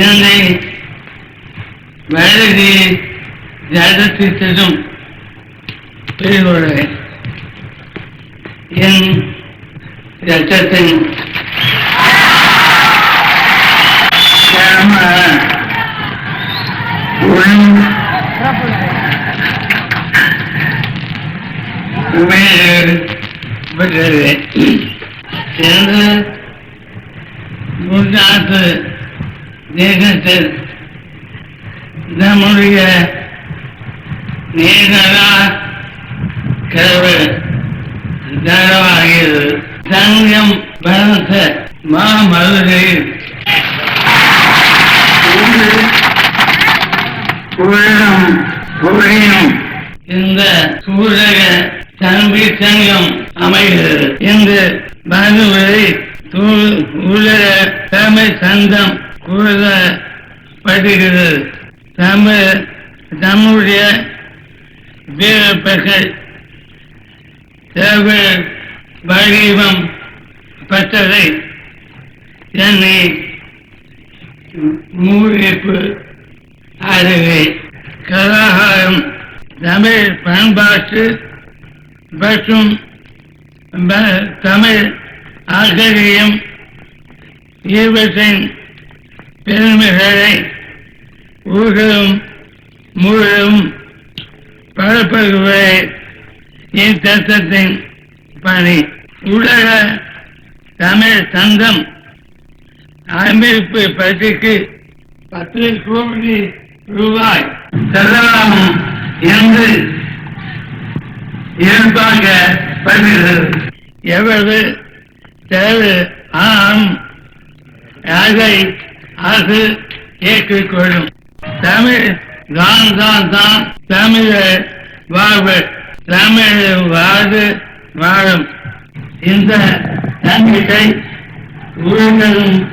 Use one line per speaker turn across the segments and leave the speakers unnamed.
என்னை வயதி ஜாதத்திலும் பெரியவர்களே என் ரத்தத்தின் கிராம உள் உண்மையில் பெற்றது எனது குஜராத் தேசத்தில் நம்முடைய நேரா கதவு தரவாகியது. தங்கம் பலத்த மாமதுரையில் உள்ளம் புகையும் இந்த சூரக தம்பி சங்கம் அமைகிறது. இந்த பானுவரை உலக தமிழ் சங்கம் கூறப்படுகிறது தமிழ் நம்முடைய வீரப்பர்கள் தேவை வடிவம் பெற்றதை என்னை மூழிப்பு அருகே. கலாகாரம் தமிழ் பண்பாட்டு மற்றும் ப- தமிழ் ஆசிரியம் இருபத்தின் பெருமைகளை ஊர்களும் முழுவதும் பரப்புவதை இத்திட்டத்தின் பணி. உலக தமிழ் சங்கம் அமைப்பு பற்றிக்கு பத்து கோடி ரூபாய் செலவாகும் என்று எதிர்பார்க்கப்படுகிறது. எவ்வளவு செலவு ஆம் அதை அது அரசு ஏற்றுக்கொள்ளும். தமிழ் தான் தான் தான் தமிழ வாழ்வு. தமிழ் வாழ்வு வாழும். இந்த தமிழை உலகம்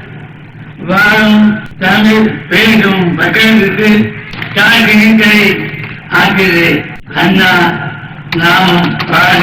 வாழும் தமிழ் பேசும் மக்களுக்கு காகிதங்களை ஆகிறது அண்ணா நாம் வாழ